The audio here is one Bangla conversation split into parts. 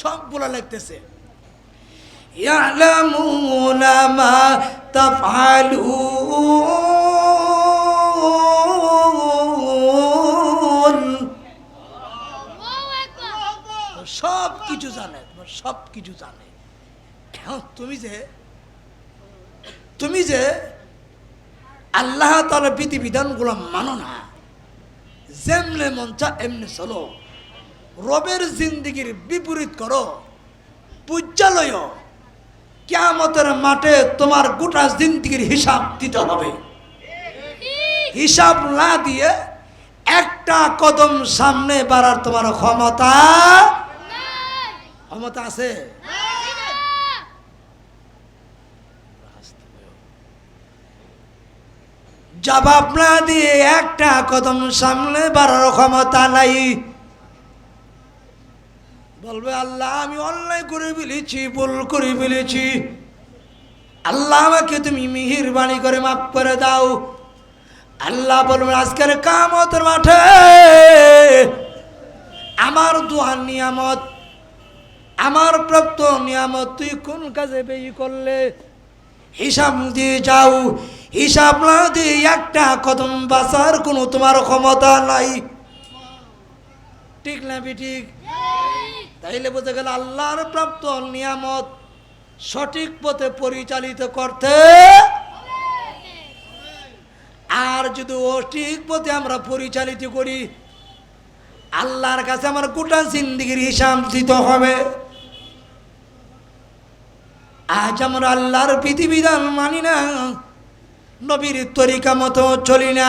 সবগুলা লিখতেছে মা তাফআলুন। সব কিছু জানে, তোমার সব কিছু জানে তুমি যে তুমি যে আল্লাহ তালা বিধিবিধানগুলো মানো না, যেমনে মন চা এমনি চলো। রবের জিন্দিগির বিপরীত করো। পূজ্যালয়, কেয়ামতের মাঠে তোমার গোটা জিন্দিগির হিসাব দিতে হবে। হিসাব না দিয়ে একটা কদম সামনে বাড়ার তোমার ক্ষমতা ক্ষমতা আছে? জবাব না দিয়ে একটা কদম সামনে বাড়ার ক্ষমতা নাই। বলবে, আল্লাহ, আমি অন্যায় করে ফেলেছি, ভুল করে ফেলেছি। আল্লাহ আমাকে তুমি মিহির বাণী করে মাফ করে দাও। আল্লাহ বলবে আজকের কামতের মাঠে আমার দোয়ার নিয়ামত, আমার প্রাপ্ত নিয়ামত তুই কোন কাজে বেই করলে? হিসাব দিয়ে যাও, হিসাব না দিয়ে একটা কদম বাঁচার কোনো তোমার ক্ষমতা নাই। ঠিক না ঠিক তাইলে বোঝা গেল আল্লাহর প্রাপ্ত নিয়ামত সঠিক পথে পরিচালিত করতে আর যদি অঠিক পথে আমরা পরিচালিত করি, আল্লাহর কাছে আমার গোটা জিন্দিগির হিসাব দিতে হবে। আজ আমরা আল্লাহর বিধিবিধান মানি না, নবীর তরিকা মতো চলি না।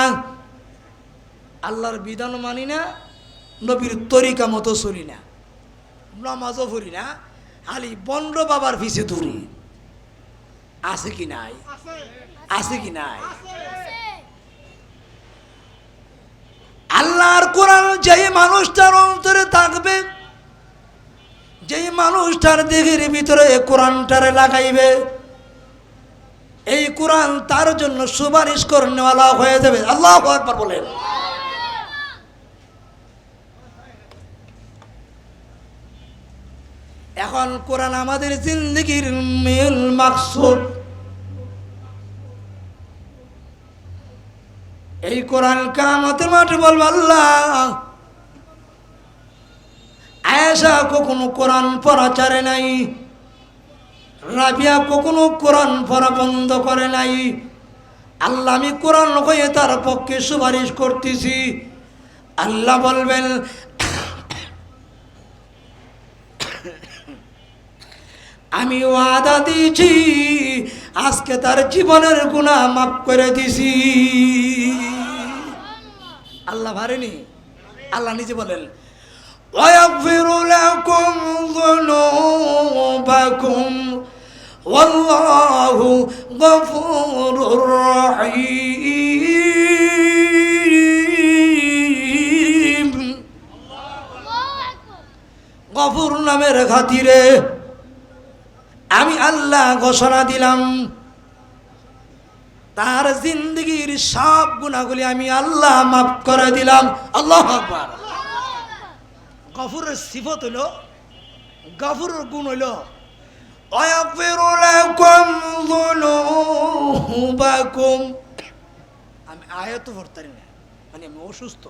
আল্লাহর বিধান মানি না, নবীর তরিকা মতো চলি না। নামাজও পড়ি না, খালি বন্ড বাবার পিছে ধরি। আছে কি নাই? আছে কি নাই? আল্লাহর কোরআন যেই মানুষটার অন্তরে থাকবে, যেই মানুষটার দিঘির ভিতরে এই কোরআনটারে লাগাইবে, এই কোরআন তার জন্য সুপারিশ করে নেওয়ালা হয়ে যাবে। আল্লাহ একবার বলেন। এখন কোরআন আমাদের জিন্দগির মেল মাকসুদ। এই কোরআন কামতের মাঠে বলব আল্লাহ, আয়েশা কখনো কোরআন পড়া চারে নাই, রাবিয়া কখনো কোরআন পড়া বন্ধ করে নাই। আল্লাহ, আমি কোরআন হয়ে তার পক্ষে সুপারিশ করতেছি। আল্লাহ বলবেন আমি ওয়াদা দিয়েছি আজকে তার জীবনের গুণা মাফ করে দিছি আল্লাহ ভারেনি আল্লাহ নিজে বলেন ويغفر لكم ذنوبكم والله غفور رحيم গফুর নামের খাতিরে আমি আল্লাহ ঘোষণা দিলাম তার জিন্দগির সব গুণাগুলি আমি আল্লাহ মাফ করে দিলাম আল্লাহ আকবার গফুরের সিফত হইল গফুরের গুণ হইল ويغفر لكم ذنوبكم আমি আয়াত পড়তে না মানে আমি অসুস্থ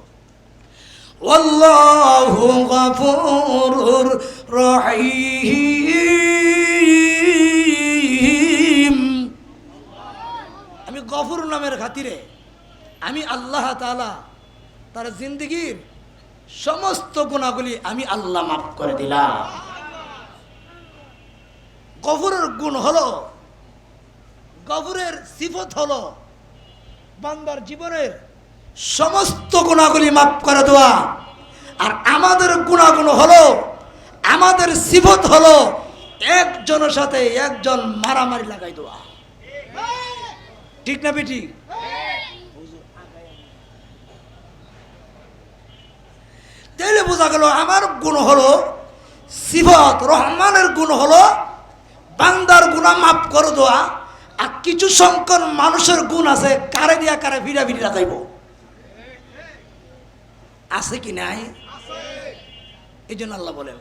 والله غفور رحيم গফুর নামের খাতিরে আমি আল্লাহ তাআলা তার জিন্দগির সমস্ত গুণাগুলি আমি আল্লাহ মাফ করে দিলাম। গফুরের গুণ হলো, গফুরের সিফত হলো বান্দার জীবনের সমস্ত গুণাগুলি মাফ করে দেওয়া। আর আমাদের গুণাগুণ হলো, আমাদের সিফত হলো একজনের সাথে একজন মারামারি লাগাই দেওয়া। ঠিক না বেটি তাইলে বোঝা গেল আমার গুণ হলো সিবত রহমানের গুণ হলো বান্দার গুণা মাফ করে দেওয়া, আর কিছু সংখ্যক মানুষের গুণ আছে, কারে দিয়া কারে ভিড়া ভিড়া যাইব। আছে কি নাই? এই জন্য আল্লাহ বলেন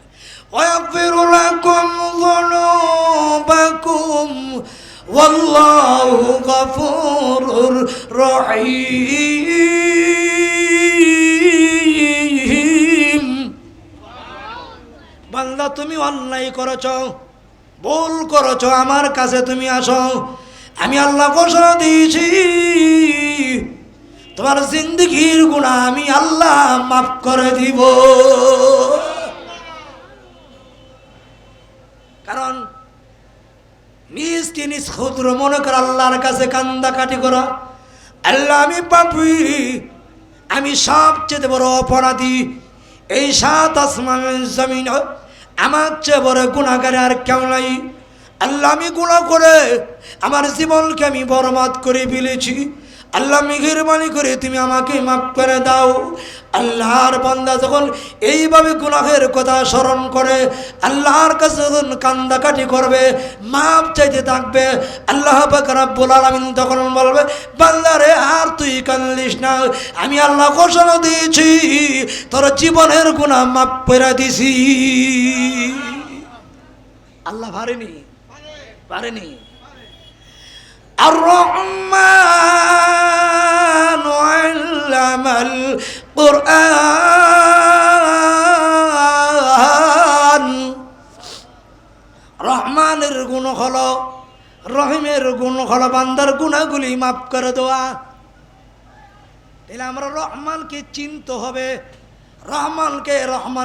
والله غفور رحيم বান্দা তুমি অন্যায় করেছ ভুল করেছ আমার কাছে তুমি আসো আমি আল্লাহ ঘোষণা দিয়েছি তোমার জিন্দগির গুণা আমি আল্লাহ মাফ করে দিব কারণ নিজকে নিজ ক্ষুদ্র, মনে কর আল্লাহর কাছে কান্দা কাটি করা। আল্লাহ, আমি পাপি, আমি সবচেয়ে বড় অপরাধী। এই সাত আসমান জমিন আমার চেয়ে বড় গুণাগারে আর কেউ নাই। আল্লাহ, আমি গুণা করে আমার জীবনকে আমি বরবাদ করে ফেলেছি। আল্লাহ মেঘেরবানি করে তুমি আমাকে মাফ করে দাও। আল্লাহর বান্দা যখন এইভাবে গুনাহের কথা স্মরণ করে, আল্লাহর কাছে যখন কান্দাকাটি করবে মাপ চাইতে থাকবে, আল্লাহ রাব্বুল আলামিন তখন বলবে বান্দারে আর তুই কান্দিস না। আমি আল্লাহ ঘোষণা দিয়েছি, তোর জীবনের গুণা মাপ করে দিছি। আল্লাহ পারেনি? পারেনি? الرحمن علم القرآن রহমানের গুণ হলো রহিমের গুণ হলো বান্দার গুণাগুলি মাফ করে দেওয়া তাহলে আমরা রহমানকে চিনতে হবে রহমানকে রহমান